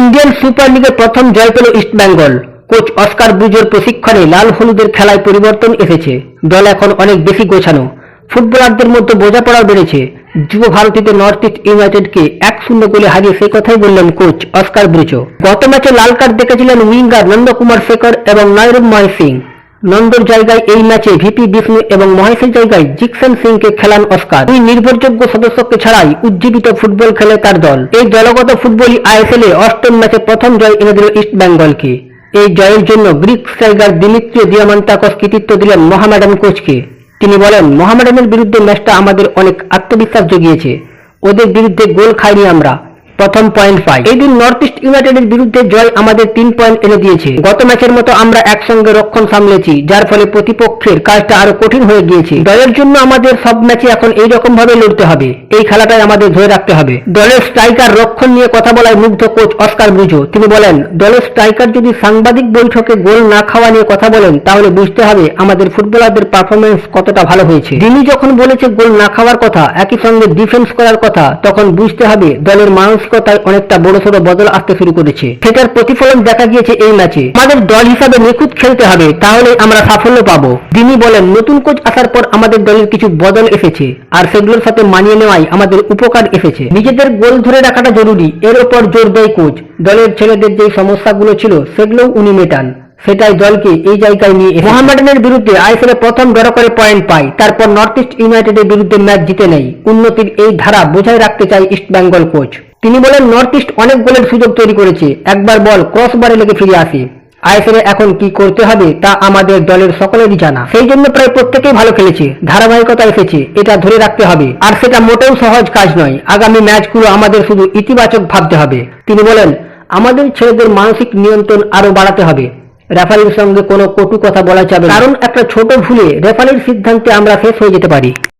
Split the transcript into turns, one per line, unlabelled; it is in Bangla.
ইন্ডিয়ান সুপার লিগে প্রথম জয় পেল ইস্টবেঙ্গল কোচ অস্কার ব্রুজের প্রশিক্ষণে লাল হলুদের খেলায় পরিবর্তন এসেছে। দল এখন অনেক বেশি গোছানো। ফুটবলারদের মধ্যে বোঝাপড়াও বেড়েছে। যুব ভারতীতে নর্থ ইস্ট ইউনাইটেডকে এক শূন্য গোলে হারিয়ে সে কথাই বললেন কোচ অস্কার ব্রুজো। গত ম্যাচে লাল কার্ড দেখেছিলেন উইঙ্গার নন্দকুমার শেখর এবং নয়রূপ ময় সিং। নন্দর জায়গায় এই ম্যাচে ভিপি বিষ্ণু এবং মহেশের জায়গায় জিকসন সিংকে খেলান অস্কার। দুই নির্ভরযোগ্য সদস্যকে ছাড়াই উজ্জীবিত ফুটবল খেলে তার দল। এই দলগত ফুটবলই আইএসএল এ অষ্টম ম্যাচে প্রথম জয় এনে দিল ইস্ট বেঙ্গলকে। এই জয়ের জন্য গ্রিক স্ট্রাইকার দিমিত্রিও দিয়ামান্তাকস কৃতিত্ব দিলেন মোহামেডান কোচকে। তিনি বলেন, মোহামেডানের বিরুদ্ধে ম্যাচটা আমাদের অনেক আত্মবিশ্বাস জুগিয়েছে। ওদের বিরুদ্ধে গোল খাইনি আমরা। প্রথম পয়েন্ট পাই এই দিন নর্থ ইস্ট ইউনাইটেডের বিরুদ্ধে জয় আমাদের তিন পয়েন্ট এনে দিয়েছে। গত ম্যাচের মতো আমরা একসঙ্গে রক্ষণ সামলেছি, যার ফলে প্রতিপক্ষের কাজটা আরও কঠিন হয়ে গিয়েছে। দলের জন্য আমাদের সব ম্যাচে এখন এই রকম ভাবে লড়তে হবে। এই খেলাটাই আমাদের ধরে রাখতে হবে। দলের স্ট্রাইকার রক্ষণ নিয়ে কথা বলায় মুগ্ধ কোচ অস্কার ব্রুজো তিনি বলেন, দলের স্ট্রাইকার যদি সাংবাদিক বৈঠকে গোল না খাওয়া নিয়ে কথা বলেন, তাহলে বুঝতে হবে আমাদের ফুটবলারদের পারফরমেন্স কতটা ভালো হয়েছে। তিনি যখন বলেছে গোল না খাওয়ার কথা, একই সঙ্গে ডিফেন্স করার কথা, তখন বুঝতে হবে দলের মানসিকতায় অনেকটা বড় বড়সড় বদল আসতে শুরু করেছে। সেটার প্রতিফলন দেখা গিয়েছে এই ম্যাচে। আমাদের দল হিসাবে নিখুঁত খেলতে হবে, তাহলে আমরা সাফল্য পাবো। তিনি বলেন, নতুন কোচ আসার পর আমাদের দলের কিছু বদল এসেছে, আর সেগুলোর সাথে মানিয়ে নেওয়াই আমাদের উপকার এসেছে। নিজেদের গোল ধরে রাখাটা জরুরি, এর ওপর জোর দেয় কোচ। দলের ছেলেদের যে সমস্যাগুলো ছিল, সেগুলোও উনি মেটান। সেটাই দলকে এই জায়গায় নিয়ে। মোহামেডানের বিরুদ্ধে আইএসএল প্রথম ড্র করে পয়েন্ট পায়, তারপর নর্থ ইস্ট ইউনাইটেডের বিরুদ্ধে ম্যাচ জিতে নেয়। উন্নতির এই ধারা বোঝায় রাখতে চায় ইস্ট বেঙ্গল কোচ। তিনি বলেন নর্থ ইস্ট অনেক গোলের সুযোগ তৈরি করেছে। একবার বল ক্রস বারে লেগে ফিরে আসে। আইএসএল এখন কি করতে হবে তা আমাদের দলের সকলেরই জানা। সেই জন্য প্রায় প্রত্যেকেই ভালো খেলেছে। ধারাবাহিকতা এসেছে, এটা ধরে রাখতে হবে। আর সেটা মোটেও সহজ কাজ নয়। আগামী ম্যাচগুলো আমাদের শুধু ইতিবাচক ভাবতে হবে। তিনি বলেন, আমাদের ছেলেদের মানসিক নিয়ন্ত্রণ আরও বাড়াতে হবে। রেফারির সঙ্গে কোনো কটু কথা বলা যাবে। কারণ একটা ছোট ভুলে রেফারির সিদ্ধান্তে আমরা শেষ হয়ে যেতে পারি।